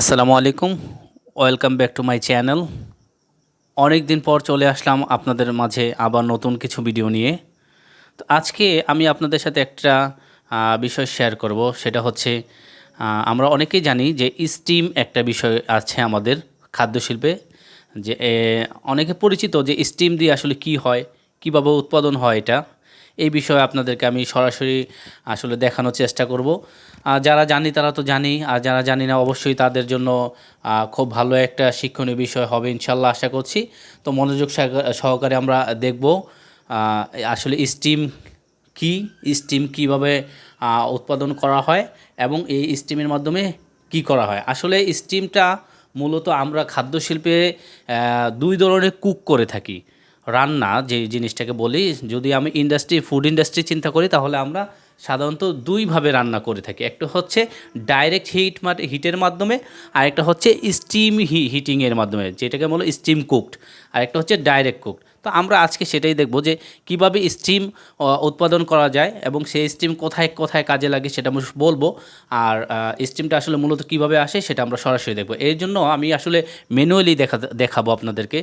আসসালামু আলাইকুম। Welcome back to my channel অনেক দিন পর চলে আসলাম আপনাদের মাঝে আবার নতুন কিছু ভিডিও নিয়ে। তো আজকে আমি আপনাদের সাথে একটা বিষয় শেয়ার করব। সেটা হচ্ছে আমরা অনেকেই জানি যে স্টিম একটা বিষয় আছে আমাদের খাদ্য শিল্পে যে অনেকে পরিচিত যে স্টিম দিয়ে আসলে কি হয়, কীভাবে উৎপাদন হয় এটা। এই বিষয়ে আপনাদেরকে আমি সরাসরি আসলে দেখানোর চেষ্টা করব। যারা জানি তারা তো জানি আর যারা জানি না অবশ্যই তাদের জন্য খুব ভালো একটা শিক্ষণীয় বিষয় হবে ইনশাল্লাহ আশা করছি। তো মনোযোগ সহকা- সহকারে আমরা দেখব আসলে স্টিম কি স্টিম কীভাবে উৎপাদন করা হয় এবং এই স্টিমের মাধ্যমে কি করা হয়। আসলে স্টিমটা মূলত আমরা খাদ্য শিল্পে দুই ধরনের কুক করে থাকি। রান্না, যে জিনিসটাকে বলি, যদি আমি ইন্ডাস্ট্রি ফুড ইন্ডাস্ট্রি চিন্তা করি, তাহলে আমরা সাধারণত দুইভাবে রান্না করে থাকি। একটা হচ্ছে ডাইরেক্ট হিট হিটের মাধ্যমে আর একটা হচ্ছে স্টিম হিটিংয়ের মাধ্যমে, যেটাকে বলো স্টিম কুকড আর একটা হচ্ছে ডাইরেক্ট কুকড তো আমরা আজকে সেটাই দেখব যে কীভাবে স্টিম উৎপাদন করা যায় এবং সেই স্টিম কোথায় কোথায় কাজে লাগে সেটা আমি বলব। আর স্টিমটা আসলে মূলত কীভাবে আসে সেটা আমরা সরাসরি দেখব। এর জন্য আমি আসলে ম্যানুয়ালি দেখা, দেখাবো আপনাদেরকে।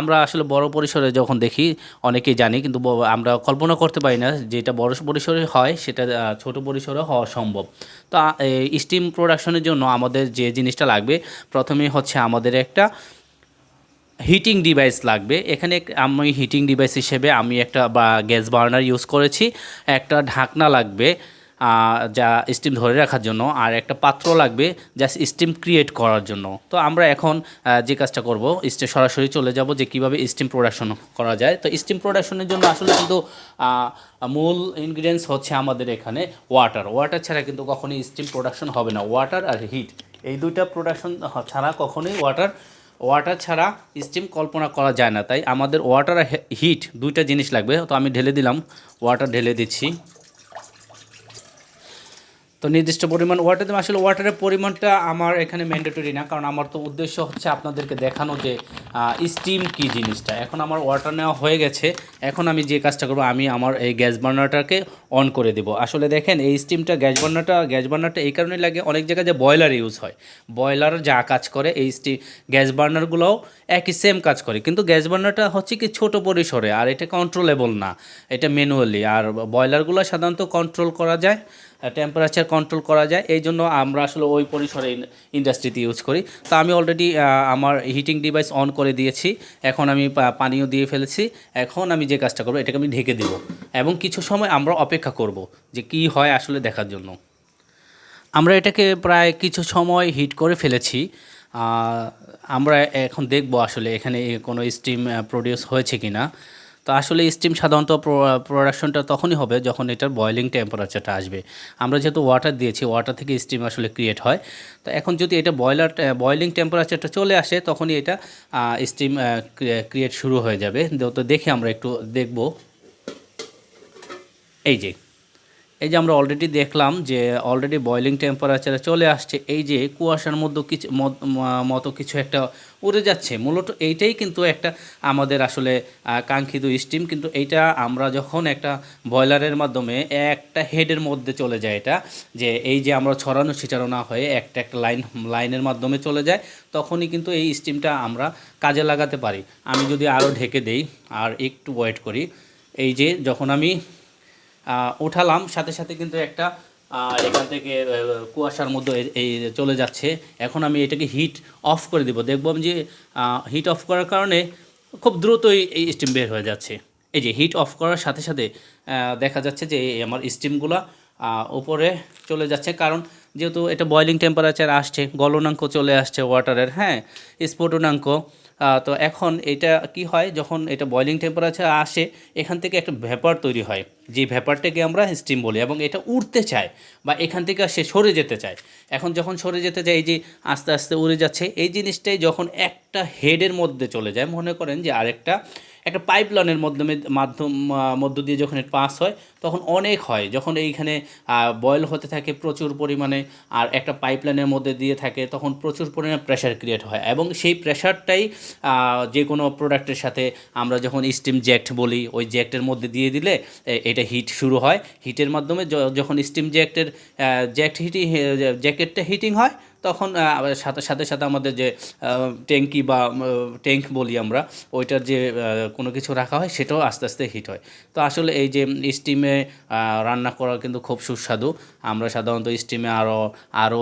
আমরা আসলে বড় পরিসরে যখন দেখি, অনেকেই জানি কিন্তু আমরা কল্পনা করতে পারি না যেটা বড় পরিসরে হয় সেটা ছোট পরিসরে হওয়া সম্ভব। তো স্টিম প্রোডাকশনের জন্য আমাদের যে জিনিসটা লাগবে প্রথমেই হচ্ছে আমাদের একটা হিটিং ডিভাইস লাগবে। এখানে আমি হিটিং ডিভাইস হিসেবে আমি একটা, বা গ্যাস বার্নার ইউজ করেছি। একটা ঢাকনা লাগবে যা স্টিম ধরে রাখার জন্য। আর একটা পাত্র লাগবে জাস্ট স্টিম ক্রিয়েট করার জন্য। তো আমরা এখন যে কাজটা করব স্টে সরাসরি চলে যাব যে কীভাবে স্টিম প্রোডাকশন করা যায়। তো স্টিম প্রোডাকশনের জন্য আসলে কিন্তু মূল ইনগ্রিডিয়েন্টস হচ্ছে আমাদের এখানে ওয়াটার ওয়াটার ছাড়া কিন্তু কখনোই স্টিম প্রোডাকশন হবে না। ওয়াটার আর হিট এই দুইটা প্রোডাকশন ছাড়া কখনোই ওয়াটার ওয়াটার ছাড়া স্টিম কল্পনা করা যায় না। তাই আমাদের ওয়াটার হিট দুইটা জিনিস লাগবে। তো আমি ঢেলে দিলাম। ওয়াটার ঢেলে দিচ্ছি। তো নির্দিষ্ট পরিমাণ ওয়াটার দেবো। আসলে ওয়াটারের পরিমাণটা আমার এখানে ম্যান্ডেটরি না, কারণ আমার তো উদ্দেশ্য হচ্ছে আপনাদেরকে দেখানো যে স্টিম কি জিনিসটা। এখন আমার ওয়াটার নেওয়া হয়ে গেছে। এখন আমি যে কাজটা করব, আমি আমার এই গ্যাস বার্নারটাকে অন করে দেব। আসলে দেখেন, এই স্টিমটা গ্যাস বার্নারটা গ্যাস বার্নারটা এই কারণে লাগে, অনেক জায়গায় যে বয়লার ইউজ হয়। বয়লার যা কাজ করে, এই স্টিম গ্যাস বার্নারগুলোও একই সেম কাজ করে। কিন্তু গ্যাস বার্নারটা হচ্ছে কি ছোট পরিসরে, আর এটা কন্ট্রোলেবল না। এটা ম্যানুয়ালি আর বয়লারগুলো সাধারণত কন্ট্রোল করা যায়। টেম্পারেচার কন্ট্রোল করা যায়। এই জন্য আমরা আসলে ওই পরিসরে ইন্ডাস্ট্রিতে ইউজ করি। তো আমি অলরেডি আমার হিটিং ডিভাইস অন করে দিয়েছি। এখন আমি পা- পানিও দিয়ে ফেলেছি। এখন আমি যে কাজটা করব, এটাকে আমি ঢেকে দেব। এবং কিছু সময় আমরা অপেক্ষা করব যে কি হয় আসলে দেখার জন্য। আমরা এটাকে প্রায় কিছু সময় হিট করে ফেলেছি। আমরা এখন দেখব আসলে এখানে কোনো স্টিম প্রডিউস হয়েছে কি না তো আসলে স্টিম সাধারণত প্রোডাকশনটা তখনই হবে যখন এটার বয়লিং টেম্পারেচারটা আসবে। আমরা যেহেতু ওয়াটার দিয়েছি ওয়াটার থেকে স্টিম আসলে ক্রিয়েট হয়। তো এখন যদি এটা বয়লার বয়লিং টেম্পারেচারটা চলে আসে, তখনই এটা স্টিম ক্রিয়েট শুরু হয়ে যাবে। তো দেখে আমরা একটু দেখব। এই যে এই যে আমরা অলরেডি দেখলাম যে অলরেডি বয়লিং টেম্পারেচারে চলে আসছে, এই যে কুয়াশার মধ্যে কিছু মত- কিছু একটা উড়ে যাচ্ছে। মূলত এইটাই কিন্তু একটা আমাদের আসলে কাঙ্ক্ষিত স্টিম কিন্তু এইটা আমরা যখন একটা বয়লারের মাধ্যমে একটা হেডের মধ্যে চলে যায় এটা, যে এই যে আমরা ছড়ানো ছিটানো না হয়ে একটা একটা লাইন লাইনের মাধ্যমে চলে যায়, তখনই কিন্তু এই স্টিমটা আমরা কাজে লাগাতে পারি। আমি যদি আরও ঢেকে দেই, আর একটু ওয়েট করি, এই যে যখন আমি আহ, উঠালাম। সাথে সাথে কিন্তু একটা এখান থেকে কুয়াশার মধ্যে এই- চলে যাচ্ছে। এখন আমি এটাকে হিট অফ করে দিব। দেখব আমি যে হিট অফ করার কারণে খুব দ্রুতই এই স্টিম বের হয়ে যাচ্ছে। এই যে হিট অফ করার সাথে সাথে দেখা যাচ্ছে যে আমার স্টিমগুলো উপরে চলে যাচ্ছে। কারণ যেহেতু এটা বয়লিং টেম্পারেচার আসছে গলনাঙ্ক চলে আসছে ওয়াটারের হ্যাঁ স্ফোটনাঙ্ক তো এখন এটা কি হয়? যখন এটা বয়লিং টেম্পারেচার আসে, এখান থেকে একটা ভ্যাপার তৈরি হয়। যে ভ্যাপারটাকে আমরা স্টিম বলি এবং এটা উড়তে চায় বা এখান থেকে সে সরে যেতে চায়। এখন যখন সরে যেতে চায়, এই যে আস্তে আস্তে উড়ে যাচ্ছে, এই জিনিসটাই যখন একটা হেডের মধ্যে চলে যায়, মনে করেন যে আরেকটা একটা পাইপ লাইনের মাধ্যমে মাধ্যম মধ্য দিয়ে যখন এটা পাস হয়, তখন অনেক হয়। যখন এইখানে বয়েল হতে থাকে প্রচুর পরিমাণে আর একটা পাইপ লাইনের মধ্যে দিয়ে থাকে, তখন প্রচুর পরিমাণে প্রেশার ক্রিয়েট হয়। এবং সেই প্রেশারটাই যে কোনো প্রোডাক্টের সাথে আমরা যখন স্টিম জ্যাক্ট বলি, ওই জ্যাক্টের মধ্যে দিয়ে দিলে এটা হিট শুরু হয়। হিটের মাধ্যমে যখন স্টিম জ্যাক্টের জ্যাক্ট হিটিং জ্যাকেটটা হিটিং হয় তখন সাথে সাথে সাথে আমাদের যে ট্যাঙ্কি বা ট্যাঙ্ক বলি আমরা, ওইটার যে কোনো কিছু রাখা হয়, সেটাও আস্তে আস্তে হিট হয়। তো আসলে এই যে স্টিমে রান্না করা কিন্তু খুব সুস্বাদু। আমরা সাধারণত স্টিমে আরও আরও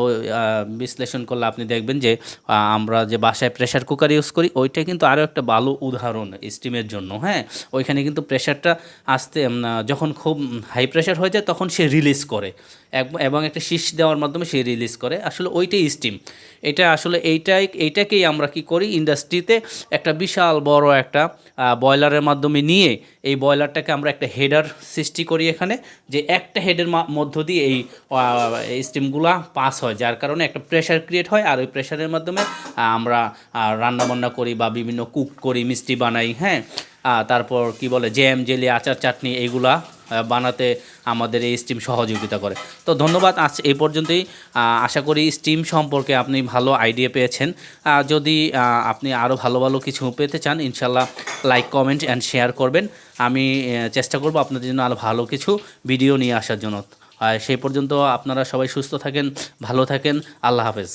বিশ্লেষণ করলে আপনি দেখবেন যে আমরা যে বাসায় প্রেশার কুকার ইউজ করি, ওইটা কিন্তু আরও একটা ভালো উদাহরণ স্টিমের জন্য হ্যাঁ? ওইখানে কিন্তু প্রেশারটা আসতে যখন খুব হাই প্রেশার হয়ে যায়, তখন সে রিলিজ করে। এবং একটা শীষ দেওয়ার মাধ্যমে সে রিলিজ করে। আসলে ওইটাই স্টিম এটা আসলে এইটাই, এইটাকেই আমরা কি করি? ইন্ডাস্ট্রিতে একটা বিশাল বড় একটা বয়লারের মাধ্যমে নিয়ে এই বয়লারটাকে আমরা একটা হেডার সৃষ্টি করি এখানে, যে একটা হেডের মধ্য দিয়ে এই স্টিমগুলা পাস হয়, যার কারণে একটা প্রেশার ক্রিয়েট হয়, আর ওই প্রেশারের মাধ্যমে আমরা রান্নাবান্না করি বা বিভিন্ন কুক করি, মিষ্টি বানাই হ্যাঁ? তারপর কি বলে? জ্যাম জেলি আচার, চাটনি, এইগুলা বানাতে আমাদের এই স্টিম সহযোগিতা করে। তো ধন্যবাদ, আজ এই পর্যন্তই। আশা করি স্টিম সম্পর্কে আপনি ভালো আইডিয়া পেয়েছেন। যদি আপনি আরও ভালো ভালো কিছু পেতে চান, ইনশাল্লাহ লাইক কমেন্ট অ্যান্ড শেয়ার করবেন। আমি চেষ্টা করব আপনাদের জন্য আরও ভালো কিছু ভিডিও নিয়ে আসার জন্য। সেই পর্যন্ত আপনারা সবাই সুস্থ থাকেন, ভালো থাকেন। আল্লাহ হাফেজ।